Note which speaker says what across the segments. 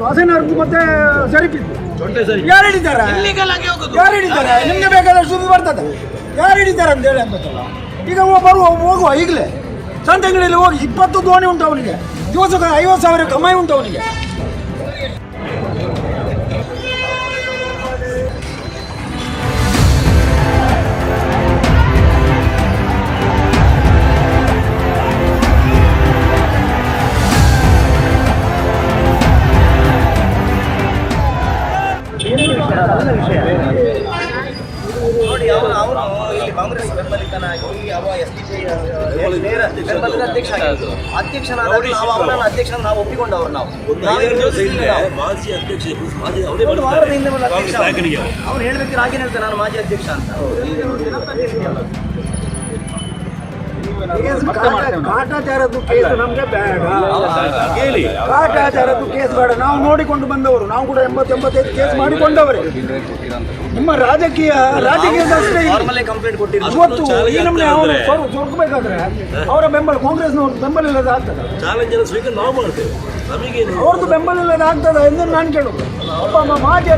Speaker 1: Fortuner ಮತ್ತೆ ಇತ್ತು ಯಾರು ಹಿಡಿತಾರೆ ಯಾರು ಹಿಡಿತಾರೆ ನಿಮ್ಗೆ ಬೇಕಾದಷ್ಟು ಸುದ್ದಿ ಬರ್ತದೆ. ಯಾರು ಹಿಡಿತಾರೆ ಅಂತ ಹೇಳಿ ಅಂಬತ್ತಲ್ಲ ಈಗ ಅವ ಬರುವ ಹೋಗುವ ಈಗಲೇ. ಸಂತೆಂಗಡಿಯಲ್ಲಿ ಹೋಗಿ ಇಪ್ಪತ್ತು ದೋಣಿ ಉಂಟು ಅವನಿಗೆ. ದಿವಸಕ್ಕೆ ಐವತ್ತು ಸಾವಿರ ಕಮಾಯಿ ಉಂಟು ಅವನಿಗೆ.
Speaker 2: ಇಲ್ಲಿ ಕಾಂಗ್ರೆಸ್ ಬೆಂಬಲಿತನಾಗಿ ಅವ ಎಸ್ ಡಿ ಪಿ ಬೆಂಬಲಿತ ಅಧ್ಯಕ್ಷ ನಾವು ಅವನನ್ನು ಅಧ್ಯಕ್ಷ ನಾವು ಒಪ್ಪಿಕೊಂಡವರು ನಾವು.
Speaker 3: ಮಾಜಿ ಅಧ್ಯಕ್ಷ
Speaker 2: ಒಂದು ವಾರದ ಹಿಂದೆ ಅಧ್ಯಕ್ಷ. ಅವ್ರು ಹೇಳ್ಬೇಕಾದ್ರೆ ಹಾಗೆ ಹೇಳ್ತಾರೆ ನಾನು ಮಾಜಿ ಅಧ್ಯಕ್ಷ ಅಂತ.
Speaker 1: ಕಾಟಾಚಾರದ್ದು ಕೇಸ್ ನಮ್ಗೆ ಬೇಡ. ಕಾಟಾಚಾರದ್ದು ಕೇಸ್ ಬೇಡ. ನಾವು ನೋಡಿಕೊಂಡು ಬಂದವರು. ನಾವು ಕೂಡ ಎಂಬತ್ತು ಎಂಬತ್ತೈದು ಕೇಸ್ ಮಾಡಿಕೊಂಡವರೇ. ನಿಮ್ಮ ರಾಜಕೀಯ
Speaker 2: ರಾಜಕೀಯ
Speaker 1: ಇವತ್ತು ಈ ಅವರು ಬೆಂಬಲ ಕಾಂಗ್ರೆಸ್ ಬೆಂಬಲ ಇಲ್ಲದ ಆಗ್ತದೆ. ಅವ್ರದ್ದು ಬೆಂಬಲ ಇಲ್ಲದ ಆಗ್ತದ ಎಂದು ನಾನು ಕೇಳೋದು. ಒಬ್ಬ ಮಾಜಿ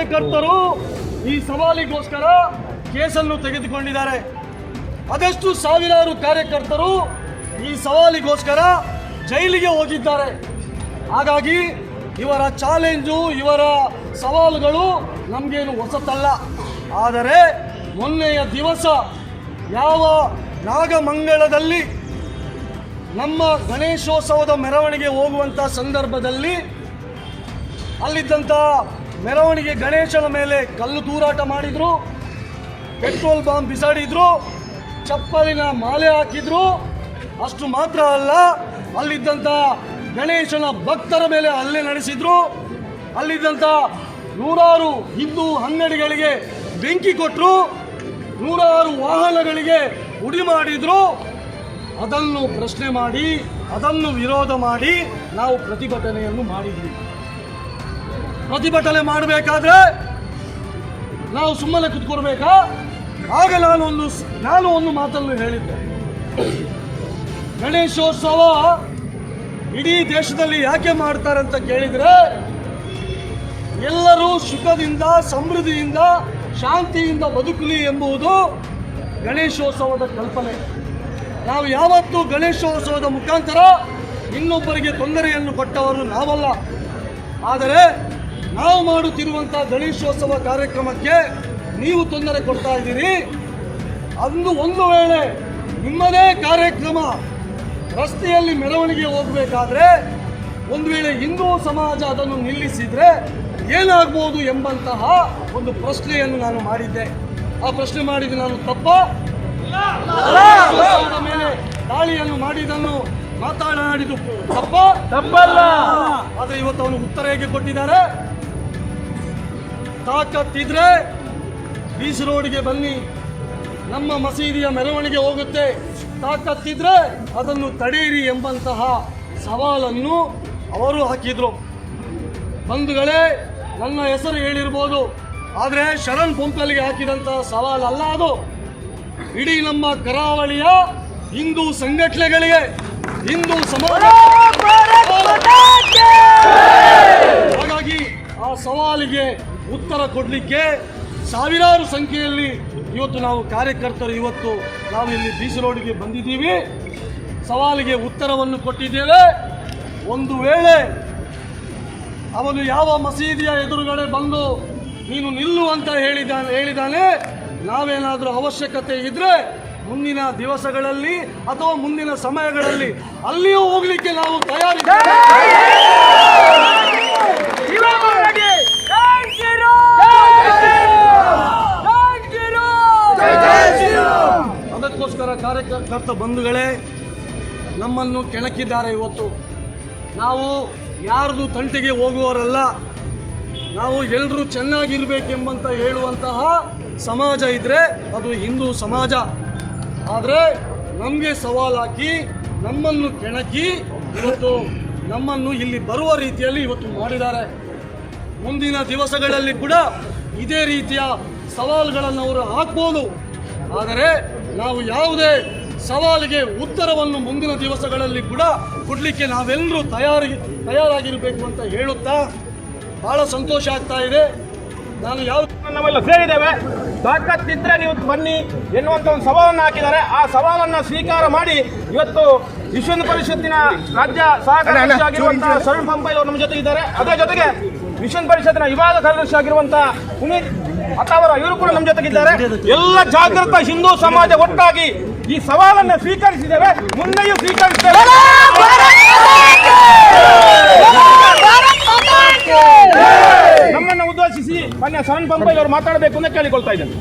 Speaker 4: ಕಾರ್ಯಕರ್ತರು ಈ ಸವಾಲಿಗೋಸ್ಕರ ಕೇಸನ್ನು ತೆಗೆದುಕೊಂಡಿದ್ದಾರೆ. ಅದೆಷ್ಟು ಸಾವಿರಾರು ಕಾರ್ಯಕರ್ತರು ಈ ಸವಾಲಿಗೋಸ್ಕರ ಜೈಲಿಗೆ ಹೋಗಿದ್ದಾರೆ. ಹಾಗಾಗಿ ಇವರ ಚಾಲೆಂಜು, ಇವರ ಸವಾಲುಗಳು ನಮಗೇನು ಹೊಸತಲ್ಲ. ಆದರೆ ಮೊನ್ನೆಯ ದಿವಸ ಯಾವ ನಾಗಮಂಗಳದಲ್ಲಿ ನಮ್ಮ ಗಣೇಶೋತ್ಸವದ ಮೆರವಣಿಗೆ ಹೋಗುವಂಥ ಸಂದರ್ಭದಲ್ಲಿ ಅಲ್ಲಿದ್ದಂಥ ಮೆರವಣಿಗೆ ಗಣೇಶನ ಮೇಲೆ ಕಲ್ಲು ತೂರಾಟ ಮಾಡಿದ್ರು, ಪೆಟ್ರೋಲ್ ಬಾಂಬ್ ಬಿಸಾಡಿದ್ರು, ಚಪ್ಪಲಿನ ಮಾಲೆ ಹಾಕಿದ್ರು. ಅಷ್ಟು ಮಾತ್ರ ಅಲ್ಲ ಅಲ್ಲಿದ್ದಂಥ ಗಣೇಶನ ಭಕ್ತರ ಮೇಲೆ ಹಲ್ಲೆ ನಡೆಸಿದ್ರು. ಅಲ್ಲಿದ್ದಂಥ ನೂರಾರು ಹಿಂದೂ ಅಂಗಡಿಗಳಿಗೆ ಬೆಂಕಿ ಕೊಟ್ಟರು ನೂರಾರು ವಾಹನಗಳಿಗೆ ಉಡಿ ಮಾಡಿದ್ರು. ಅದನ್ನು ಪ್ರಶ್ನೆ ಮಾಡಿ, ಅದನ್ನು ವಿರೋಧ ಮಾಡಿ ನಾವು ಪ್ರತಿಭಟನೆಯನ್ನು ಮಾಡಿದ್ವಿ. ಪ್ರತಿಭಟನೆ ಮಾಡಬೇಕಾದ್ರೆ ನಾವು ಸುಮ್ಮನೆ ಕುತ್ಕೊಡ್ಬೇಕಾ ಆಗ ನಾನು ಒಂದು ನಾನು ಒಂದು ಮಾತನ್ನು ಹೇಳಿದ್ದೆ. ಗಣೇಶೋತ್ಸವ ಇಡೀ ದೇಶದಲ್ಲಿ ಯಾಕೆ ಮಾಡ್ತಾರೆ ಅಂತ ಕೇಳಿದ್ರೆ, ಎಲ್ಲರೂ ಸುಖದಿಂದ, ಸಮೃದ್ಧಿಯಿಂದ, ಶಾಂತಿಯಿಂದ ಬದುಕಲಿ ಎಂಬುದು ಗಣೇಶೋತ್ಸವದ ಕಲ್ಪನೆ. ನಾವು ಯಾವತ್ತೂ ಗಣೇಶೋತ್ಸವದ ಮುಖಾಂತರ ಇನ್ನೊಬ್ಬರಿಗೆ ತೊಂದರೆಯನ್ನು ಕೊಟ್ಟವರು ನಾವಲ್ಲ. ಆದರೆ ನಾವು ಮಾಡುತ್ತಿರುವಂಥ ಗಣೇಶೋತ್ಸವ ಕಾರ್ಯಕ್ರಮಕ್ಕೆ ನೀವು ತೊಂದರೆ ಕೊಡ್ತಾ ಇದ್ದೀರಿ. ಅಂದು ಒಂದು ವೇಳೆ ನಿಮ್ಮದೇ ಕಾರ್ಯಕ್ರಮ ರಸ್ತೆಯಲ್ಲಿ ಮೆರವಣಿಗೆ ಹೋಗಬೇಕಾದ್ರೆ ಒಂದು ವೇಳೆ ಹಿಂದೂ ಸಮಾಜ ಅದನ್ನು ನಿಲ್ಲಿಸಿದ್ರೆ ಏನಾಗ್ಬೋದು ಎಂಬಂತಹ ಒಂದು ಪ್ರಶ್ನೆಯನ್ನು ನಾನು ಮಾಡಿದ್ದೆ. ಆ ಪ್ರಶ್ನೆ ಮಾಡಿದ ನಾನು ತಪ್ಪ? ಮೇಲೆ ದಾಳಿಯನ್ನು ಮಾಡಿದನ್ನು ಮಾತನಾಡಿದ್ದು ತಪ್ಪ? ತಪ್ಪಲ್ಲ. ಆದರೆ ಇವತ್ತು ಅವನು ಉತ್ತರ ಹೇಗೆ ಕೊಟ್ಟಿದ್ದಾರೆ? ತಾಕತ್ತಿದ್ರೆ ಬೀಚ್ ರೋಡ್ಗೆ ಬನ್ನಿ. ನಮ್ಮ ಮಸೀದಿಯ ಮೆರವಣಿಗೆ ಹೋಗುತ್ತೆ. ತಾಕತ್ತಿದ್ರೆ ಅದನ್ನು ತಡೆಯಿರಿ ಎಂಬಂತಹ ಸವಾಲನ್ನು ಅವರು ಹಾಕಿದ್ರು. ಬಂಧುಗಳೇ ನನ್ನ ಹೆಸರು ಹೇಳಿರ್ಬೋದು. ಆದರೆ ಶರಣ್ ಪೊಂಪಲ್ಗೆ ಹಾಕಿದಂತಹ ಸವಾಲಲ್ಲ ಅದು. ಇಡೀ ನಮ್ಮ ಕರಾವಳಿಯ ಹಿಂದೂ ಸಂಘಟನೆಗಳಿಗೆ ಹಿಂದೂ ಸಮಾಜ ಹಾಗಾಗಿ ಆ ಸವಾಲಿಗೆ ಉತ್ತರ ಕೊಡಲಿಕ್ಕೆ ಸಾವಿರಾರು ಸಂಖ್ಯೆಯಲ್ಲಿ ಇವತ್ತು ನಾವು ಕಾರ್ಯಕರ್ತರು ಇವತ್ತು ನಾವು ಇಲ್ಲಿ ಬೀಸರೋಡಿಗೆ ರೋಡ್ಗೆ ಬಂದಿದ್ದೀವಿ. ಸವಾಲಿಗೆ ಉತ್ತರವನ್ನು ಕೊಟ್ಟಿದ್ದೇವೆ. ಒಂದು ವೇಳೆ ಅವನು ಯಾವ ಮಸೀದಿಯ ಎದುರುಗಡೆ ಬಂದು ನೀನು ನಿಲ್ಲು ಅಂತ ಹೇಳಿದಾನೆ ಹೇಳಿದಾನೆ, ನಾವೇನಾದರೂ ಅವಶ್ಯಕತೆ ಇದ್ದರೆ ಮುಂದಿನ ದಿವಸಗಳಲ್ಲಿ ಅಥವಾ ಮುಂದಿನ ಸಮಯಗಳಲ್ಲಿ ಅಲ್ಲಿಯೂ ಹೋಗಲಿಕ್ಕೆ ನಾವು ತಯಾರಿದ್ದೇವೆ. ಪತ್ರಕರ್ತ ಬಂಧುಗಳೇ, ನಮ್ಮನ್ನು ಕೆಣಕಿದ್ದಾರೆ ಇವತ್ತು. ನಾವು ಯಾರ್ದು ತಂಟೆಗೆ ಹೋಗುವವರಲ್ಲ, ನಾವು ಎಲ್ಲರೂ ಚೆನ್ನಾಗಿರ್ಬೇಕೆಂಬಂತ ಹೇಳುವಂತಹ ಸಮಾಜ ಇದ್ದರೆ ಅದು ಹಿಂದೂ ಸಮಾಜ. ಆದರೆ ನಮಗೆ ಸವಾಲು ಹಾಕಿ, ನಮ್ಮನ್ನು ಕೆಣಕಿ ಇವತ್ತು ನಮ್ಮನ್ನು ಇಲ್ಲಿ ಬರುವ ರೀತಿಯಲ್ಲಿ ಇವತ್ತು ಮಾಡಿದ್ದಾರೆ. ಮುಂದಿನ ದಿವಸಗಳಲ್ಲಿ ಕೂಡ ಇದೇ ರೀತಿಯ ಸವಾಲುಗಳನ್ನು ಅವರು ಹಾಕ್ಬೋದು. ಆದರೆ ನಾವು ಯಾವುದೇ ಸವಾಲಿಗೆ ಉತ್ತರವನ್ನು ಮುಂದಿನ ದಿವಸಗಳಲ್ಲಿ ಕೂಡ ಕೊಡಲಿಕ್ಕೆ ನಾವೆಲ್ಲರೂ ತಯಾರಿ ತಯಾರಾಗಿರಬೇಕು ಅಂತ ಹೇಳುತ್ತಾ ಬಹಳ ಸಂತೋಷ ಆಗ್ತಾ ಇದೆ. ನಾನು ಯಾವ
Speaker 5: ನಾವೆಲ್ಲ ಸೇರಿದ್ದೇವೆ. ತಾಕತ್ತಿದ್ರೆ ನೀವು ಬನ್ನಿ ಎನ್ನುವಂಥ ಒಂದು ಸವಾಲನ್ನು ಹಾಕಿದ್ದಾರೆ. ಆ ಸವಾಲನ್ನು ಸ್ವೀಕಾರ ಮಾಡಿ ಇವತ್ತು ವಿಶ್ವ ಪರಿಷತ್ತಿನ ರಾಜ್ಯ ಸಹಕಾರ ಆಗಿರುವಂತಹ ಸರಣ್ ಪಂಪೈ ಅವರು ನಮ್ಮ ಜೊತೆ ಇದ್ದಾರೆ ಅದರ ಜೊತೆಗೆ ವಿಶ್ವ ಪರಿಷತ್ತಿನ ವಿಭಾಗ ಕಾರ್ಯದರ್ಶಿ ಆಗಿರುವಂತಹ ಪುನೀತ್ ಅಥವಾ ಇವರು ಕೂಡ ನಮ್ಮ ಜೊತೆಗಿದ್ದಾರೆ. ಎಲ್ಲ ಜಾಗೃತ ಹಿಂದೂ ಸಮಾಜ ಒಟ್ಟಾಗಿ ಈ ಸವಾಲನ್ನು ಸ್ವೀಕರಿಸಿದ್ದೇವೆ ಮುಂದೆಯೂ ಸ್ವೀಕರಿಸ್ತೇವೆ. ನಮ್ಮನ್ನು ಉದ್ದೇಶಿಸಿ ಮೊನ್ನೆ ಸರಣ್ ಪಂಪೈ ಅವರು ಮಾತಾಡಬೇಕು ಅಂತ ಕೇಳಿಕೊಳ್ತಾ ಇದ್ದೇನೆ.